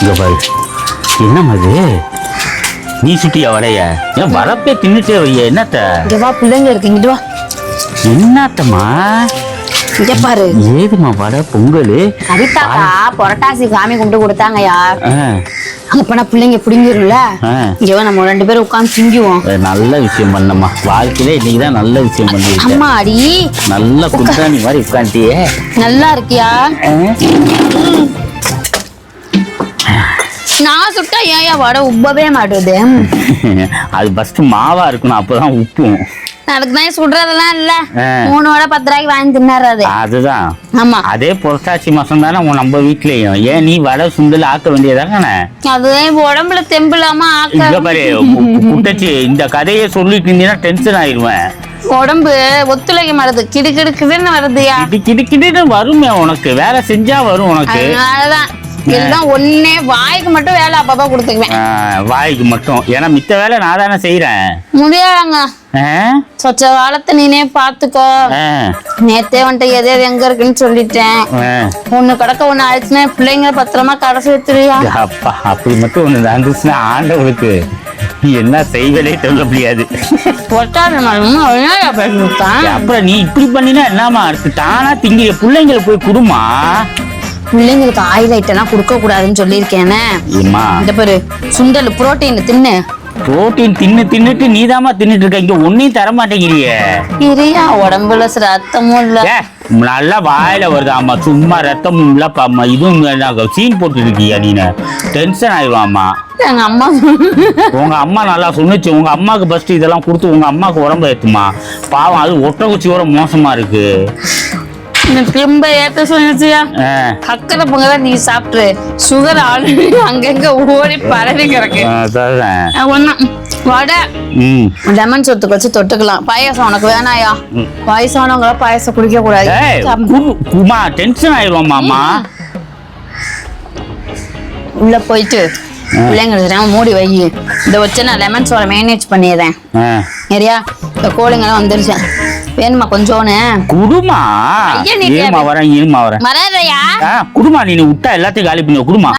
இங்க பாரு என்னம்மா இது நீ சுட்டியா வடைய? ஏன் வரப்பே தின்னுட்டே வைய என்னத்த? இங்க வா பிள்ளைங்க இருக்கு இங்கிட்டு வா. என்னத்தம்மா? இங்க பாரு. ஏதும்மா வடை பொங்கல்? கவிதாக்கா புரட்டாசி சாமி கும்பிட்டு கொடுத்தாங்கயா அங்க போனா பிள்ளைங்க பிடிங்கிரும்ல. இங்க நம்ம ரெண்டு பேரும் உட்காந்து திங்குவோம். அது நல்ல விஷயம் பண்ணம்மா. வாழ்க்கையில இன்னைக்கு தான் நல்ல விஷயம் பண்ணிருக்கேன் அம்மா அடி நல்ல குண்டாணி மாதிரி உட்காந்துட்டியே நல்லா இருக்கியா? நான் சுட்டா ஏன் வடை உப்பவே மாட்டுது? அது ஃபர்ஸ்ட் மாவா இருக்கணும் அப்பதான் உப்பும். அதுக்கு தான் சுடுறதெல்லாம் இல்ல. மூணு வடை பத்து ரூபாய்க்கு வாங்கி தின்னாரு அது. அதுதான். ஆமா. அதே புரட்டாசி மாசம் தானே உன் நம்ம வீட்லயும். ஏன் நீ வடை சுண்டல் ஆக்க வேண்டியதானே அதுதான் உடம்புல தெம்பு இல்லாம ஆக்க பாரு குட்டச்சி இந்த கதையை சொல்லிட்டு இருந்தீங்கன்னா டென்ஷன் ஆயிருவேன். உடம்பு ஒத்துழைக்க மாட்டுது. கிடு கிடு கிடுன்னு வருதுயா? கிடி கிடி கிடின்னு வருமே உனக்கு. வேலை செஞ்சா வரும் உனக்கு. அதனாலதான் எல்லாம் ஒன்னே வாய்க்கு மட்டும் வேலை அப்பப்ப கொடுத்துக்குவேன். வாய்க்கு மட்டும். ஏன்னா மித்த வேலை நான் தானே செய்யறேன் முடியாதாங்க? சொச்ச காலத்தை நீனே பாத்துக்கோ. நேத்தே வந்துட்டு எது எது எங்க இருக்குன்னு சொல்லிட்டேன். ஒண்ணு கடக்க ஒண்ணு ஆயிடுச்சுன்னா பிள்ளைங்க பத்திரமா கடைசி வச்சிருவியா அப்பா அப்படி மட்டும் ஒண்ணு நடந்துச்சுன்னா ஆண்டவனுக்கு என்ன செய்வதே சொல்ல முடியாது. அப்புறம் நீ இப்படி பண்ணினா என்னமா இருக்கு தானா திங்கிற பிள்ளைங்களை போய் குடுமா? பிள்ளைங்களுக்கு ஆயில் ஐட்டம் எல்லாம் கொடுக்க கூடாதுன்னு சொல்லியிருக்கேனே இந்த பாரு சுண்டல் புரோட்டீன் தின்னு. புரோட்டீன் தின்னு தின்னுட்டு நீதாம்மா தின்னுட்டு இருக்க. இங்க ஒன்னையும் தர மாட்டேங்கிறியே இரியா உடம்புல ரத்தமும் இல்ல. நல்லா வாயில வருது ஆமா சும்மா ரத்தமும் இல்ல இதுவும் சீன் போட்டு இருக்கியா நீனு? டென்ஷன் ஆயிடுவாம்மா. எங்க அம்மா உங்க அம்மா நல்லா சொன்னுச்சு. உங்க அம்மாக்கு ஃபர்ஸ்ட் இதெல்லாம் கொடுத்து உங்க அம்மாக்கு உடம்பு ஏத்துமா. பாவம் அது ஒட்டக்குச்சியோட மோசமா இருக்கு. திரும்ப ஏத்த சொன்னிச்சியா சக்கரை பொங்கல் நீ சாப்பிட்டு சுகர் ஆல்ரெடி அங்கங்க ஓடி பரவி கிடக்கு. ஒன்னும் வடை. லெமன் சொத்துக்கு வச்சு தொட்டுக்கலாம். பாயாசம் உனக்கு வேணாயா. வயசானவங்கள பாயாசம் குடிக்க கூடாது குமா டென்ஷன் ஆயிடுவாமாம்மா உள்ள போயிட்டு பிள்ளைங்க தெரியாம மூடி வை. இதை வச்சு நான் லெமன் சோளை மேனேஜ் பண்ணிடுறேன். சரியா? இந்த கோழிங்கெல்லாம் வந்துருச்சு. வேணுமா கொஞ்சோன்னு? குடுமா. இருமா வரேன் இருமா வரேன். வராதையா? குடுமா நீ விட்டா எல்லாத்தையும் காலி பண்ணி குடுமா.